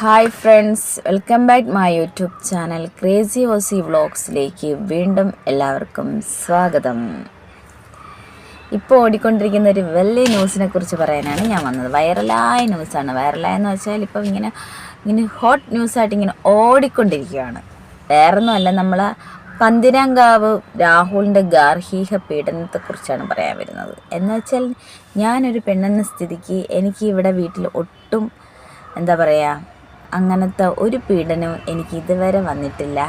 Hi friends welcome back my YouTube channel crazy Aussie വ്ളോഗ്സിലേക്ക് വീണ്ടും എല്ലാവർക്കും സ്വാഗതം. ഇപ്പോൾ ഓടിക്കൊണ്ടിരിക്കുന്ന ഒരു വലിയ ന്യൂസിനെ കുറിച്ച് പറയാനാണ് ഞാൻ വന്നത്. വൈറലായ ന്യൂസാണ്. വൈറലായ എന്ന് വെച്ചാൽ ഇപ്പം ഇങ്ങനെ ഇങ്ങനെ ഹോട്ട് ന്യൂസായിട്ട് ഇങ്ങനെ ഓടിക്കൊണ്ടിരിക്കുകയാണ്. വേറൊന്നുമല്ല നമ്മൾ പന്തിരാങ്കാവ് രാഹുലിന്റെ ഗാർഹിക പീഡനത്തെക്കുറിച്ചാണ് പറയാൻ വരുന്നത്. എന്ന് വെച്ചാൽ ഞാനൊരു പെണ്ണെന്ന സ്ഥിതിക്ക് എനിക്ക് ഇവിടെ വീട്ടിൽ ഒട്ടും എന്താ പറയുക അങ്ങനത്തെ ഒരു പീഡനവും എനിക്ക് ഇതുവരെ വന്നിട്ടില്ല.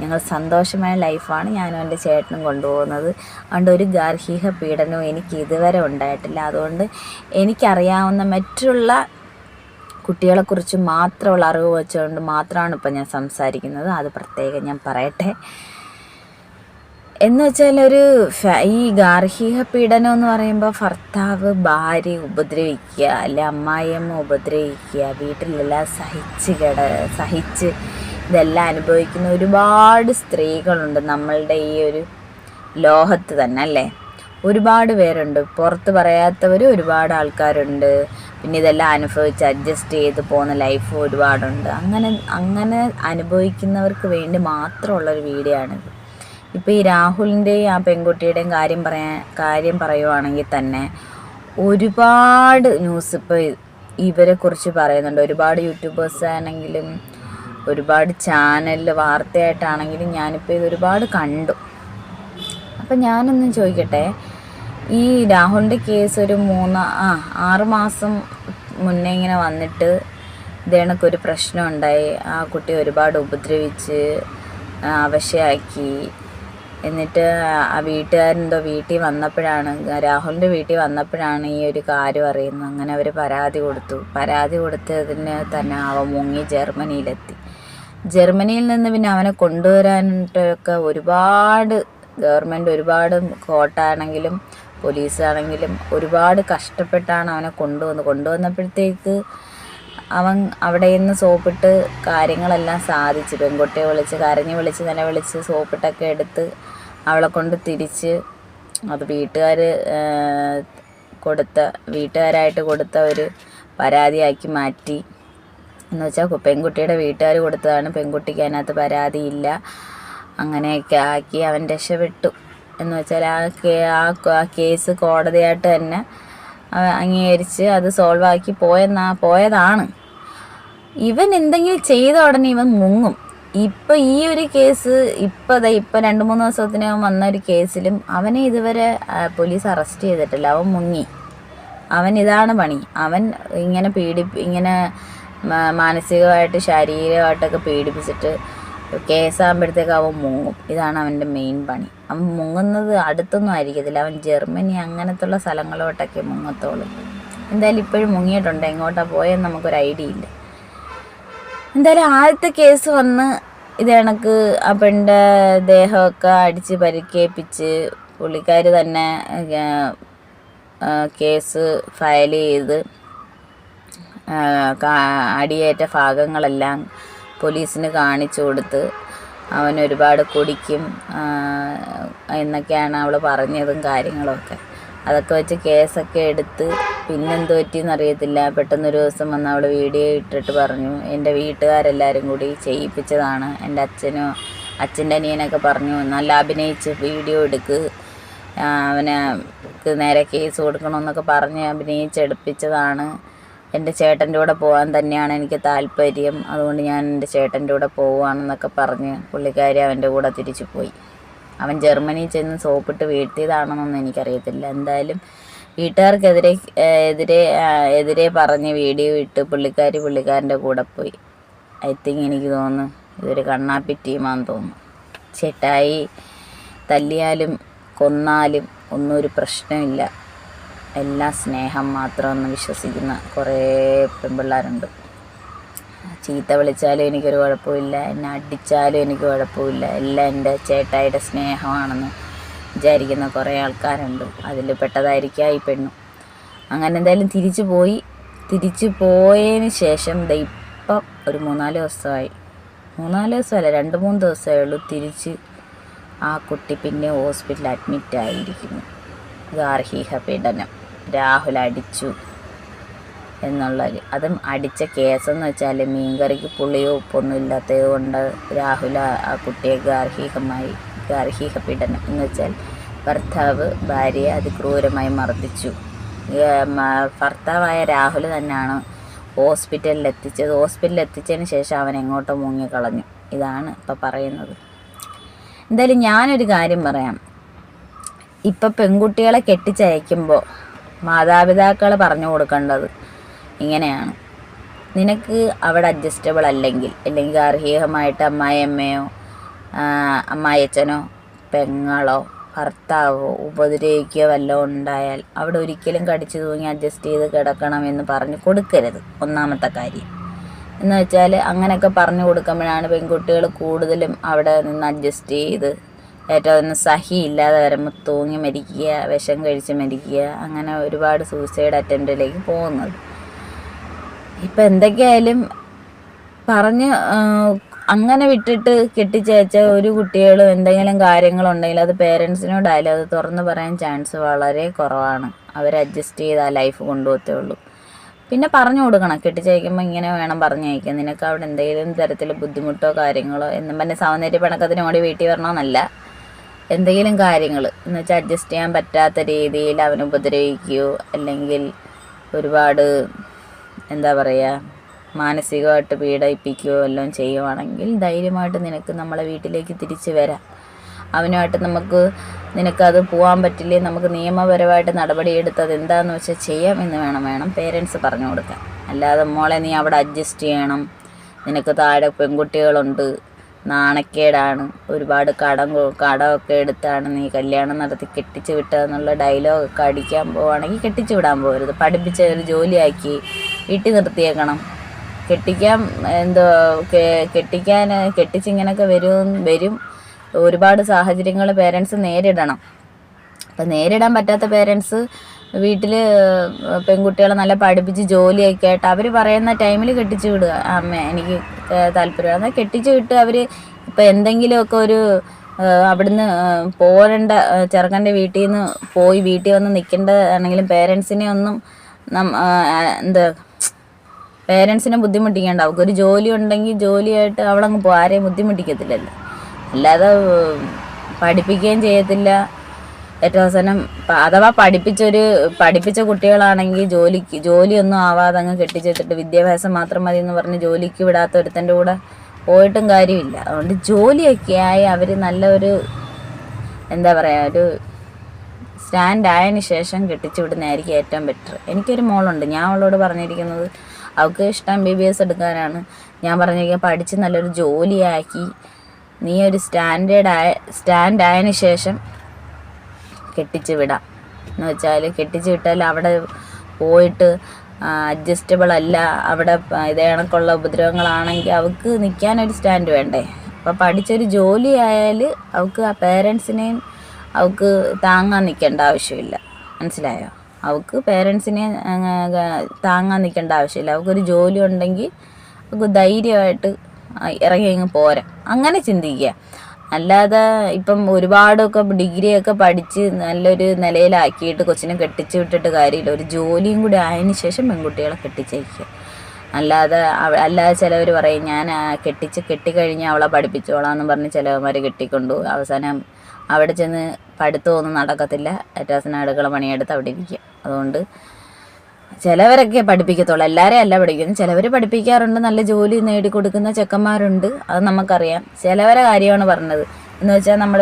ഞങ്ങൾ സന്തോഷമായ ലൈഫാണ് ഞാനും എന്റെ ചേട്ടനും കൊണ്ടുപോകുന്നത്. അതുകൊണ്ട് ഒരു ഗാർഹിക പീഡനവും എനിക്ക് ഇതുവരെ ഉണ്ടായിട്ടില്ല. അതുകൊണ്ട് എനിക്കറിയാവുന്ന മറ്റുള്ള കുട്ടികളെക്കുറിച്ച് മാത്രമുള്ള അറിവ് വെച്ചുകൊണ്ട് മാത്രമാണ് ഇപ്പം ഞാൻ സംസാരിക്കുന്നത്. അത് പ്രത്യേകം ഞാൻ പറയട്ടെ. എന്ന് വെച്ചാൽ ഒരു ഈ ഗാർഹിക പീഡനം എന്ന് പറയുമ്പോൾ ഭർത്താവ് ഭാര്യ ഉപദ്രവിക്കുക അല്ലെ അമ്മായിയമ്മ ഉപദ്രവിക്കുക വീട്ടിലെല്ലാം സഹിച്ച് കിട സഹിച്ച് ഇതെല്ലാം അനുഭവിക്കുന്ന ഒരുപാട് സ്ത്രീകളുണ്ട് നമ്മളുടെ ഈ ഒരു ലോഹത്ത് തന്നെ അല്ലേ? ഒരുപാട് പേരുണ്ട്. പുറത്ത് പറയാത്തവർ ഒരുപാട് ആൾക്കാരുണ്ട്. പിന്നെ ഇതെല്ലാം അനുഭവിച്ച് അഡ്ജസ്റ്റ് ചെയ്ത് പോകുന്ന ലൈഫ് ഒരുപാടുണ്ട്. അങ്ങനെ അങ്ങനെ അനുഭവിക്കുന്നവർക്ക് വേണ്ടി മാത്രമുള്ളൊരു വീഡിയോ ആണിത്. ഇപ്പോൾ ഈ രാഹുലിന്റെയും ആ പെൺകുട്ടിയുടെയും കാര്യം പറയാൻ കാര്യം പറയുവാണെങ്കിൽ തന്നെ ഒരുപാട് ന്യൂസ് ഇപ്പോൾ ഇവരെക്കുറിച്ച് പറയുന്നുണ്ട്. ഒരുപാട് യൂട്യൂബേഴ്സ് ആണെങ്കിലും ഒരുപാട് ചാനലിൽ വാർത്തയായിട്ടാണെങ്കിലും ഞാനിപ്പോൾ ഇത് ഒരുപാട് കണ്ടു. അപ്പം ഞാനൊന്ന് ചോദിക്കട്ടെ ഈ രാഹുലിന്റെ കേസ് ഒരു മൂന്ന് ആ ആറ് മാസം മുന്നേ ഇങ്ങനെ വന്നിട്ട് ഇതേണക്കൊരു പ്രശ്നം ഉണ്ടായി. ആ കുട്ടി ഒരുപാട് ഉപദ്രവിച്ച് അവശയാക്കി. എന്നിട്ട് ആ വീട്ടുകാരെന്തോ വീട്ടിൽ വന്നപ്പോഴാണ് രാഹുലിന്റെ വീട്ടിൽ വന്നപ്പോഴാണ് ഈ ഒരു കാര്യം അറിയുന്നത്. അങ്ങനെ അവർ പരാതി കൊടുത്തു. പരാതി കൊടുത്തതിന് തന്നെ അവൻ മുങ്ങി ജർമ്മനിയിലെത്തി. ജർമ്മനിയിൽ നിന്ന് പിന്നെ അവനെ കൊണ്ടുവരാനായിട്ടൊക്കെ ഒരുപാട് ഗവൺമെന്റ് ഒരുപാട് കോട്ടാണെങ്കിലും പോലീസാണെങ്കിലും ഒരുപാട് കഷ്ടപ്പെട്ടാണ് അവനെ കൊണ്ടുവന്ന് കൊണ്ടുവന്നപ്പോഴത്തേക്ക് അവൻ അവിടെ നിന്ന് സോപ്പിട്ട് കാര്യങ്ങളെല്ലാം സാധിച്ചു. പെൺകുട്ടിയെ വിളിച്ച് കരഞ്ഞ് വിളിച്ച് നില വിളിച്ച് സോപ്പിട്ടൊക്കെ എടുത്ത് അവളെ കൊണ്ട് തിരിച്ച് അത് വീട്ടുകാർ കൊടുത്ത വീട്ടുകാരായിട്ട് കൊടുത്ത ഒരു പരാതിയാക്കി മാറ്റി. എന്ന് വെച്ചാൽ പെൺകുട്ടിയുടെ വീട്ടുകാർ കൊടുത്തതാണ്. പെൺകുട്ടിക്ക് അതിനകത്ത് പരാതിയില്ല. അങ്ങനെയൊക്കെ ആക്കി അവൻ രക്ഷപ്പെട്ടു. എന്ന് വെച്ചാൽ ആ ആ കേസ് കോടതിയായിട്ട് തന്നെ അംഗീകരിച്ച് അത് സോൾവ് ആക്കി പോയെന്നാ പോയതാണ്. ഇവൻ എന്തെങ്കിലും ചെയ്ത ഉടനെ ഇവൻ മുങ്ങും. ഇപ്പം ഈ ഒരു കേസ് ഇപ്പം ഇപ്പം രണ്ട് മൂന്ന് ദിവസത്തിനകം വന്ന ഒരു കേസിലും അവനെ ഇതുവരെ പോലീസ് അറസ്റ്റ് ചെയ്തിട്ടില്ല. അവൻ മുങ്ങി. അവൻ ഇതാണ് പണി. അവൻ ഇങ്ങനെ പീഡി ഇങ്ങനെ മാനസികമായിട്ട് ശാരീരികമായിട്ടൊക്കെ പീഡിപ്പിച്ചിട്ട് കേസാകുമ്പോഴത്തേക്ക് അവൻ മുങ്ങും. ഇതാണ് അവന്റെ മെയിൻ പണി. അവൻ മുങ്ങുന്നത് അടുത്തൊന്നും ആയിരിക്കത്തില്ല. അവൻ ജർമ്മനി അങ്ങനത്തുള്ള സ്ഥലങ്ങളോട്ടൊക്കെ മുങ്ങത്തോളൂ. എന്തായാലും ഇപ്പോഴും മുങ്ങിയിട്ടുണ്ട്. എങ്ങോട്ടാണ് പോയെന്ന് നമുക്കൊരു ഐഡിയ ഇല്ല. എന്തായാലും ആദ്യത്തെ കേസ് വന്ന് ഇത് കണക്ക് ആ പെണ്ണിന്റെ ദേഹമൊക്കെ അടിച്ച് പരിക്കേൽപ്പിച്ച് പുള്ളിക്കാർ തന്നെ കേസ് ഫയൽ ചെയ്ത് അടിയേറ്റ ഭാഗങ്ങളെല്ലാം പോലീസിന് കാണിച്ചു കൊടുത്ത് അവൻ ഒരുപാട് കുടിക്കും എന്നൊക്കെയാണ് അവൾ പറഞ്ഞതും കാര്യങ്ങളൊക്കെ. അതൊക്കെ വെച്ച് കേസൊക്കെ എടുത്ത് പിന്നെന്ത് പറ്റിയെന്ന് അറിയത്തില്ല. പെട്ടെന്നൊരു ദിവസം വന്ന് അവൾ വീഡിയോ ഇട്ടിട്ട് പറഞ്ഞു. എന്റെ വീട്ടുകാരെല്ലാവരും കൂടി ചെയ്യിപ്പിച്ചതാണ്. എന്റെ അച്ഛനോ അച്ഛന്റെ അനിയനൊക്കെ പറഞ്ഞു നല്ല അഭിനയിച്ച് വീഡിയോ എടുക്ക്. അവനെ നേരെ കേസ് കൊടുക്കണമെന്നൊക്കെ പറഞ്ഞ് അഭിനയിച്ചെടുപ്പിച്ചതാണ്. എന്റെ ചേട്ടന്റെ കൂടെ പോകാൻ തന്നെയാണ് എനിക്ക് താല്പര്യം. അതുകൊണ്ട് ഞാൻ എന്റെ ചേട്ടന്റെ കൂടെ പോവുകയാണെന്നൊക്കെ പറഞ്ഞ് പുള്ളിക്കാരി അവന്റെ കൂടെ തിരിച്ചു പോയി അവൻ ജർമ്മനിയിൽ ചെന്ന് സോപ്പിട്ട് വീഴ്ത്തിയതാണെന്നൊന്നും എനിക്കറിയത്തില്ല. എന്തായാലും വീട്ടുകാർക്കെതിരെ എതിരെ എതിരെ പറഞ്ഞ് വീഡിയോ ഇട്ട് പുള്ളിക്കാരി പുള്ളിക്കാരന്റെ കൂടെ പോയി. ഐ തിങ്ക് എനിക്ക് തോന്നുന്നു ഇതൊരു കണ്ണാപ്പി ടീമാന്ന് തോന്നുന്നു. ചേട്ടായി തല്ലിയാലും കൊന്നാലും ഒന്നും ഒരു പ്രശ്നമില്ല. എല്ലാ സ്നേഹം മാത്രമെന്ന് വിശ്വസിക്കുന്ന കുറേ പെൺപിള്ളേരുണ്ട്. ചീത്ത വിളിച്ചാലും എനിക്കൊരു കുഴപ്പമില്ല. എന്നെ അടിച്ചാലും എനിക്ക് കുഴപ്പമില്ല. എല്ലാം എന്റെ ചേട്ടായിയുടെ സ്നേഹമാണെന്ന് വിചാരിക്കുന്ന കുറേ ആൾക്കാരുണ്ട്. അതിൽ പെട്ടതായിരിക്കാം ഈ പെണ്ണും. അങ്ങനെ എന്തായാലും തിരിച്ചു പോയി. തിരിച്ചു പോയതിന് ശേഷം ഇപ്പം ഒരു മൂന്നാൽ ദിവസമായി. മൂന്നാൽ ദിവസമല്ല രണ്ട് മൂന്ന് ദിവസമേ ഉള്ളൂ തിരിച്ച് ആ കുട്ടി പിന്നെ ഹോസ്പിറ്റലിൽ അഡ്മിറ്റ് ആയിരിക്കുന്നു ഗാർഹിക പീഡനം. രാഹുൽ അടിച്ചു. എന്നുള്ള അതും അടിച്ച കേസെന്ന് വെച്ചാൽ മീൻകറിക്ക് പുളിയോ ഉപ്പൊന്നും ഇല്ലാത്തത് കൊണ്ട് രാഹുൽ ആ- കുട്ടിയെ ഗാർഹികമായി ഗാർഹിക പീഡനം എന്ന് വെച്ചാൽ ഭർത്താവ് ഭാര്യയെ അതിക്രൂരമായി മർദ്ദിച്ചു. ഭർത്താവായ രാഹുൽ തന്നെയാണ് ഹോസ്പിറ്റലിൽ എത്തിച്ചത്. ഹോസ്പിറ്റലിൽ എത്തിച്ചതിന് ശേഷം അവൻ എങ്ങോട്ടോ മുങ്ങിക്കളഞ്ഞു ഇതാണ് ഇപ്പം പറയുന്നത്. എന്തായാലും ഞാനൊരു കാര്യം പറയാം. ഇപ്പം പെൺകുട്ടികളെ കെട്ടിച്ചയക്കുമ്പോൾ മാതാപിതാക്കൾ പറഞ്ഞു കൊടുക്കേണ്ടത് ഇങ്ങനെയാണ്. നിനക്ക് അവിടെ അഡ്ജസ്റ്റബിൾ അല്ലെങ്കിൽ അല്ലെങ്കിൽ ഗാർഹികമായിട്ട് അമ്മായിയമ്മയോ അമ്മായിയച്ഛനോ പെങ്ങളോ ഭർത്താവോ ഉപദ്രവിക്കുകയോ വല്ലതും ഉണ്ടായാൽ അവിടെ ഒരിക്കലും കടിച്ചു തൂങ്ങി അഡ്ജസ്റ്റ് ചെയ്ത് കിടക്കണം എന്ന് പറഞ്ഞു കൊടുക്കരുത്. ഒന്നാമത്തെ കാര്യം. എന്ന് വെച്ചാൽ അങ്ങനെയൊക്കെ പറഞ്ഞു കൊടുക്കുമ്പോഴാണ് പെൺകുട്ടികൾ കൂടുതലും അവിടെ നിന്ന് അഡ്ജസ്റ്റ് ചെയ്ത് ഏറ്റവും ഒന്ന് സഹിയില്ലാതെ വരുമ്പോൾ തൂങ്ങി മരിക്കുക വിഷം കഴിച്ച് മരിക്കുക അങ്ങനെ ഒരുപാട് സൂയിസൈഡ് അറ്റംപ്റ്റിലേക്ക് പോകുന്നത്. ഇപ്പം എന്തൊക്കെയായാലും പറഞ്ഞ് അങ്ങനെ വിട്ടിട്ട് കെട്ടിച്ചയച്ച ഒരു കുട്ടികളും എന്തെങ്കിലും കാര്യങ്ങളുണ്ടെങ്കിൽ അത് പേരൻസിനോടായാലും അത് തുറന്നു പറയാൻ ചാൻസ് വളരെ കുറവാണ്. അവർ അഡ്ജസ്റ്റ് ചെയ്ത് ആ ലൈഫ് കൊണ്ടുപോകത്തേ ഉള്ളൂ. പിന്നെ പറഞ്ഞു കൊടുക്കണം. കെട്ടിച്ചയക്കുമ്പോൾ ഇങ്ങനെ വേണം പറഞ്ഞയക്കാൻ. നിനക്ക് അവിടെ എന്തെങ്കിലും തരത്തിൽ ബുദ്ധിമുട്ടോ കാര്യങ്ങളോ എന്നും പറഞ്ഞ് സൗന്ദര്യ പിണക്കത്തിന് ഓടി വീട്ടിൽ വരണമെന്നല്ല. എന്തെങ്കിലും കാര്യങ്ങൾ എന്ന് വെച്ചാൽ അഡ്ജസ്റ്റ് ചെയ്യാൻ പറ്റാത്ത രീതിയിൽ അവനെ ഉപദ്രവിക്കുകയോ അല്ലെങ്കിൽ ഒരുപാട് എന്താ പറയുക മാനസികമായിട്ട് പീഡിപ്പിക്കുകയോ എല്ലാം ചെയ്യുവാണെങ്കിൽ ധൈര്യമായിട്ട് നിനക്ക് നമ്മളെ വീട്ടിലേക്ക് തിരിച്ചു വരാം. അവനുമായിട്ട് നമുക്ക് നിനക്കത് പോകാൻ പറ്റില്ലേ നമുക്ക് നിയമപരമായിട്ട് നടപടിയെടുത്തത് എന്താണെന്ന് വെച്ചാൽ ചെയ്യാം എന്ന് വേണം വേണം പേരൻസ് പറഞ്ഞു കൊടുക്കാൻ. അല്ലാതെ മോളെ നീ അവിടെ അഡ്ജസ്റ്റ് ചെയ്യണം. നിനക്ക് താഴെ പെൺകുട്ടികളുണ്ട് നാണക്കേടാണ് ഒരുപാട് കടം കടമൊക്കെ എടുത്താണ് നീ കല്യാണം നടത്തി കെട്ടിച്ച് വിട്ടതെന്നുള്ള ഡയലോഗൊക്കെ അടിക്കാൻ പോവുകയാണെങ്കിൽ കെട്ടിച്ച് വിടാൻ പോകരുത്. പഠിപ്പിച്ച ഒരു ജോലിയാക്കി വീട്ടിൽ നിർത്തിയേക്കണം. കെട്ടിക്കാൻ എന്തോ കെട്ടിക്കാൻ കെട്ടിച്ചിങ്ങനൊക്കെ വരും വരും. ഒരുപാട് സാഹചര്യങ്ങൾ പേരൻസ് നേരിടണം. അപ്പം നേരിടാൻ പറ്റാത്ത പേരൻസ് വീട്ടിൽ പെൺകുട്ടികളെ നല്ല പഠിപ്പിച്ച് ജോലിയൊക്കെ ആയിട്ട് അവർ പറയുന്ന ടൈമിൽ കെട്ടിച്ചു വിടുക. അമ്മ എനിക്ക് താല്പര്യം. എന്നാൽ കെട്ടിച്ചു വിട്ട് അവർ ഇപ്പം എന്തെങ്കിലുമൊക്കെ ഒരു അവിടുന്ന് പോരേണ്ട ചെറുക്കന്റെ വീട്ടിൽ നിന്ന് പോയി വീട്ടിൽ വന്ന് നിൽക്കേണ്ടതാണെങ്കിലും പേരൻസിനെ ഒന്നും എന്താ പേരൻസിനെ ബുദ്ധിമുട്ടിക്കേണ്ട അവൾക്കൊരു ജോലി ഉണ്ടെങ്കിൽ ജോലിയായിട്ട് അവളങ്ങ് പോകും ആരെയും ബുദ്ധിമുട്ടിക്കത്തില്ലല്ലോ. അല്ലാതെ പഠിപ്പിക്കുകയും ചെയ്യത്തില്ല. ഏറ്റവും അവസാനം അഥവാ പഠിപ്പിച്ചൊരു പഠിപ്പിച്ച കുട്ടികളാണെങ്കിൽ ജോലിക്ക് ജോലിയൊന്നും ആവാതെ അങ്ങ് കെട്ടിച്ചേർത്തിട്ട് വിദ്യാഭ്യാസം മാത്രം മതി എന്ന് പറഞ്ഞ് ജോലിക്ക് വിടാത്ത ഒരുത്തന്റെ കൂടെ പോയിട്ടും കാര്യമില്ല. അതുകൊണ്ട് ജോലിയൊക്കെ ആയി അവർ നല്ലൊരു എന്താ പറയുക ഒരു സ്റ്റാൻഡ് ആയതിന് ശേഷം കെട്ടിച്ചു വിടുന്നതായിരിക്കും ഏറ്റവും ബെറ്റർ എനിക്കൊരു മോളുണ്ട്. ഞാൻ അവളോട് പറഞ്ഞിരിക്കുന്നത് അവൾക്ക് ഇഷ്ടം ബി ബി എസ് എടുക്കാനാണ്. ഞാൻ പറഞ്ഞിരിക്കുക പഠിച്ച് നല്ലൊരു ജോലിയാക്കി. നീ ഒരു സ്റ്റാൻഡേർഡ് ആയ സ്റ്റാൻഡ് ആയതിന് ശേഷം കെട്ടിച്ച് വിടാം. എന്ന് വെച്ചാൽ കെട്ടിച്ച് വിട്ടാൽ അവിടെ പോയിട്ട് അഡ്ജസ്റ്റബിൾ അല്ല. അവിടെ ഇതേ കണക്കുള്ള ഉപദ്രവങ്ങളാണെങ്കിൽ അവൾക്ക് നിൽക്കാനൊരു സ്റ്റാൻഡ് വേണ്ടേ? അപ്പോൾ പഠിച്ചൊരു ജോലി ആയാൽ അവൾക്ക് ആ പേരൻസിനെയും അവൾക്ക് താങ്ങാൻ നിൽക്കേണ്ട ആവശ്യമില്ല. മനസ്സിലായോ? അവൾക്ക് പേരൻസിനെ താങ്ങാൻ നിൽക്കേണ്ട ആവശ്യമില്ല. അവൾക്കൊരു ജോലി ഉണ്ടെങ്കിൽ അവൾക്ക് ധൈര്യമായിട്ട് ഇറങ്ങി അങ്ങ് പോരാ. അങ്ങനെ ചിന്തിക്കുക. അല്ലാതെ ഇപ്പം ഒരുപാടൊക്കെ ഡിഗ്രിയൊക്കെ പഠിച്ച് നല്ലൊരു നിലയിലാക്കിയിട്ട് കൊച്ചിനെ കെട്ടിച്ചു വിട്ടിട്ട് കാര്യമില്ല. ഒരു ജോലിയും കൂടി ആയതിനു ശേഷം പെൺകുട്ടികളെ കെട്ടിച്ചയക്കുക. അല്ലാതെ അല്ലാതെ ചിലവർ പറയും ഞാൻ കെട്ടിച്ച് കെട്ടിക്കഴിഞ്ഞ് അവളെ പഠിപ്പിച്ചോളാം എന്ന് പറഞ്ഞ് ചിലവന്മാർ കെട്ടിക്കൊണ്ടു അവസാനം അവിടെ ചെന്ന് പഠിത്തമൊന്നും നടക്കത്തില്ല. അറ്റാസിന് അടുക്കള പണിയെടുത്ത് അവിടെ ഇരിക്കുക. അതുകൊണ്ട് ചിലവരൊക്കെ പഠിപ്പിക്കത്തുള്ളൂ. എല്ലാവരെയും അല്ല പഠിക്കുന്നത് ചിലവർ പഠിപ്പിക്കാറുണ്ട്. നല്ല ജോലി നേടിക്കൊടുക്കുന്ന ചെക്കന്മാരുണ്ട്. അത് നമുക്കറിയാം. ചിലവരെ കാര്യമാണ് പറഞ്ഞത്. എന്ന് വെച്ചാൽ നമ്മൾ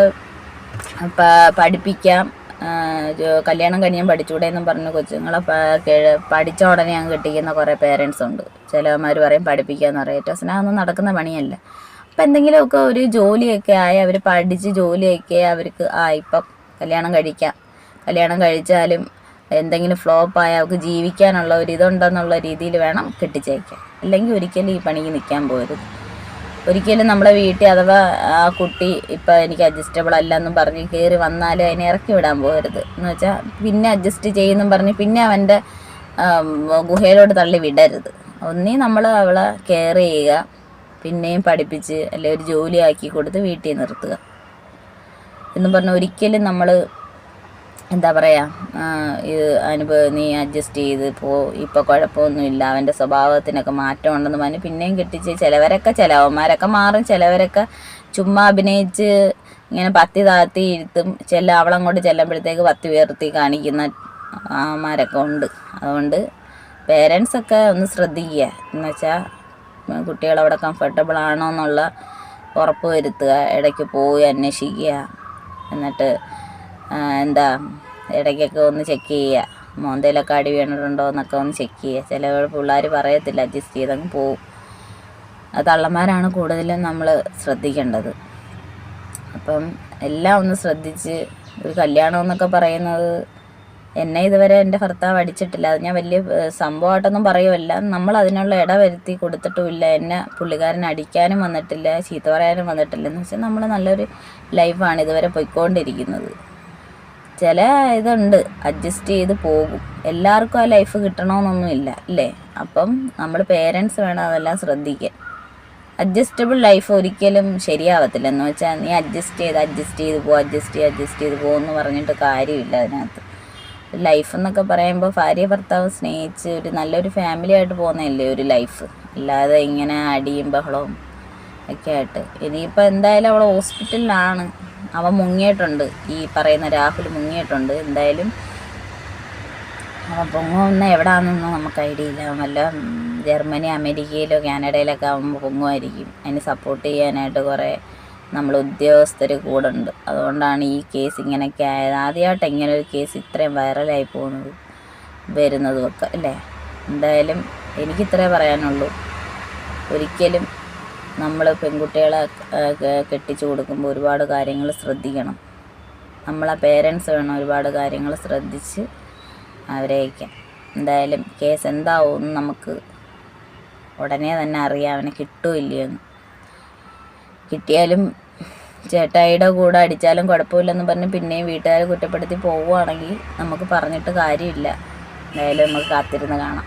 പഠിപ്പിക്കാം. കല്യാണം കഴിയാൻ പഠിച്ചുകൂടെ എന്നും പറഞ്ഞ് കൊച്ചുങ്ങളെ പഠിച്ച ഉടനെ അങ്ങ് കെട്ടിക്കുന്ന കുറേ പേരൻസ് ഉണ്ട്. ചിലവന്മാർ പറയും പഠിപ്പിക്കാന്ന് പറയും. ഏറ്റവും അതൊന്നും നടക്കുന്ന പണിയല്ല. അപ്പം എന്തെങ്കിലുമൊക്കെ ഒരു ജോലിയൊക്കെ ആയി അവർ പഠിച്ച് ജോലിയൊക്കെ അവർക്ക് ആ ഇപ്പം കല്യാണം കഴിക്കാം. കല്യാണം കഴിച്ചാലും എന്തെങ്കിലും ഫ്ലോപ്പ് ആയ അവർക്ക് ജീവിക്കാനുള്ള ഒരു ഇതുണ്ടെന്നുള്ള രീതിയിൽ വേണം കെട്ടിച്ചേക്കാം അല്ലെങ്കിൽ ഒരിക്കലും ഈ പണിക്ക് നിൽക്കാൻ പോകരുത് ഒരിക്കലും നമ്മളെ വീട്ടിൽ അഥവാ ആ കുട്ടി ഇപ്പം എനിക്ക് അഡ്ജസ്റ്റബിൾ അല്ല എന്നും പറഞ്ഞ് കയറി വന്നാൽ അതിനെ ഇറക്കി വിടാൻ പോകരുത് എന്ന് വെച്ചാൽ പിന്നെ അഡ്ജസ്റ്റ് ചെയ്യുമെന്നും പറഞ്ഞ് പിന്നെ അവന്റെ ഗുഹയിലോട്ട് തള്ളി വിടരുത്. ഒന്നീ നമ്മൾ അവളെ കെയർ ചെയ്യുക. പിന്നെയും പഠിപ്പിച്ച് അല്ലെ ഒരു ജോലി ആക്കി കൊടുത്ത് വീട്ടിൽ നിർത്തുക. എന്ന് പറഞ്ഞ് ഒരിക്കലും നമ്മൾ എന്താ പറയുക ഇത് അനുഭവ നീ അഡ്ജസ്റ്റ് ചെയ്ത് പോ ഇപ്പോൾ കുഴപ്പമൊന്നുമില്ല അവന്റെ സ്വഭാവത്തിനൊക്കെ മാറ്റം ഉണ്ടെന്ന് പറഞ്ഞ് പിന്നെയും കെട്ടിച്ച് ചിലവരൊക്കെ ചിലവന്മാരൊക്കെ മാറും ചിലവരൊക്കെ ചുമ്മാ അഭിനയിച്ച് ഇങ്ങനെ പത്തി താത്തി ഇരുത്തും ചെല്ല അവളങ്ങോട്ട് ചെല്ലുമ്പോഴത്തേക്ക് പത്തി ഉയർത്തി കാണിക്കുന്ന ആമാരൊക്കെ ഉണ്ട്. അതുകൊണ്ട് പേരൻസൊക്കെ ഒന്ന് ശ്രദ്ധിക്കുക. എന്നുവെച്ചാൽ കുട്ടികളവിടെ കംഫർട്ടബിൾ ആണോ എന്നുള്ള ഉറപ്പ് വരുത്തുക ഇടയ്ക്ക് പോയി അന്വേഷിക്കുക എന്നിട്ട് എന്താ ഇടയ്ക്കൊക്കെ ഒന്ന് ചെക്ക് ചെയ്യുക. മോന്തയിലൊക്കെ അടി വീണിട്ടുണ്ടോ എന്നൊക്കെ ഒന്ന് ചെക്ക് ചെയ്യുക. ചില പിള്ളേർ പറയത്തില്ല അഡ്ജസ്റ്റ് ചെയ്തങ്ങ് പോവും. അത് തള്ളന്മാരാണ് കൂടുതലും നമ്മൾ ശ്രദ്ധിക്കേണ്ടത്. അപ്പം എല്ലാം ഒന്ന് ശ്രദ്ധിച്ച് ഒരു കല്യാണം എന്നൊക്കെ പറയുന്നത് എന്നെ ഇതുവരെ എന്റെ ഭർത്താവ് അടിച്ചിട്ടില്ല. അത് ഞാൻ വലിയ സംഭവമായിട്ടൊന്നും പറയുമല്ല നമ്മൾ അതിനുള്ള ഇട വരുത്തി കൊടുത്തിട്ടുമില്ല. എന്നെ പുള്ളിക്കാരൻ അടിക്കാനും വന്നിട്ടില്ല ചീത്ത പറയാനും വന്നിട്ടില്ല. എന്ന് വെച്ചാൽ നമ്മൾ നല്ലൊരു ലൈഫാണ് ഇതുവരെ പോയിക്കൊണ്ടിരിക്കുന്നത്. ചില ഇതുണ്ട്. അഡ്ജസ്റ്റ് ചെയ്ത് പോകും. എല്ലാവർക്കും ആ ലൈഫ് കിട്ടണമെന്നൊന്നുമില്ല അല്ലേ? അപ്പം നമ്മൾ പേരൻസ് വേണം അതെല്ലാം ശ്രദ്ധിക്കാൻ. അഡ്ജസ്റ്റബിൾ ലൈഫ് ഒരിക്കലും ശരിയാവത്തില്ല. എന്ന് വെച്ചാൽ നീ അഡ്ജസ്റ്റ് ചെയ്ത് അഡ്ജസ്റ്റ് ചെയ്ത് പോകും അഡ്ജസ്റ്റ് ചെയ്ത് അഡ്ജസ്റ്റ് ചെയ്ത് പോകുമെന്ന് പറഞ്ഞിട്ട് കാര്യമില്ല അതിനകത്ത്. ലൈഫ് എന്നൊക്കെ പറയുമ്പോൾ ഭാര്യ ഭർത്താവ് സ്നേഹിച്ച് ഒരു നല്ലൊരു ഫാമിലി ആയിട്ട് പോകുന്നതല്ലേ ഒരു ലൈഫ് അല്ലാതെ ഇങ്ങനെ അടിയും ബഹളവും ഒക്കെ ആയിട്ട്. ഇനിയിപ്പോൾ എന്തായാലും അവൾ ഹോസ്പിറ്റലിലാണ് അവൻ മുങ്ങിയിട്ടുണ്ട്. ഈ പറയുന്ന രാഹുൽ മുങ്ങിയിട്ടുണ്ട്. എന്തായാലും അവൻ പൊങ്ങുന്ന എവിടാണെന്നൊന്നും നമുക്ക് ഐഡിയ ഇല്ല. നല്ല ജർമ്മനി അമേരിക്കയിലോ കാനഡയിലൊക്കെ ആകുമ്പോൾ പൊങ്ങുമായിരിക്കും. അതിന് സപ്പോർട്ട് ചെയ്യാനായിട്ട് കുറേ നമ്മൾ ഉദ്യോഗസ്ഥർ കൂടെ ഉണ്ട് അതുകൊണ്ടാണ് ഈ കേസ് ഇങ്ങനെയൊക്കെ ആയത്. ആദ്യമായിട്ട് ഇങ്ങനെ ഒരു കേസ് ഇത്രയും വൈറലായി പോകുന്നത് വരുന്നതും ഒക്കെ അല്ലേ? എന്തായാലും എനിക്കിത്രേ പറയാനുള്ളൂ. ഒരിക്കലും നമ്മൾ പെൺകുട്ടികളെ കെട്ടിച്ചു കൊടുക്കുമ്പോൾ ഒരുപാട് കാര്യങ്ങൾ ശ്രദ്ധിക്കണം. നമ്മളെ പേരൻസ് വേണം ഒരുപാട് കാര്യങ്ങൾ ശ്രദ്ധിച്ച് അവരെ അയക്കാം എന്തായാലും കേസ് എന്താവും നമുക്ക് ഉടനെ തന്നെ അറിയാം. അവനെ കിട്ടുമോ ഇല്ലയോന്ന് കിട്ടിയാലും ചേട്ടായിയുടെ കൂടെ അടിച്ചാലും കുഴപ്പമില്ലെന്ന് പറഞ്ഞ് പിന്നെയും വീട്ടുകാരെ കുറ്റപ്പെടുത്തി പോവുകയാണെങ്കിൽ നമുക്ക് പറഞ്ഞിട്ട് കാര്യമില്ല. എന്തായാലും നമുക്ക് കാത്തിരുന്ന് കാണാം.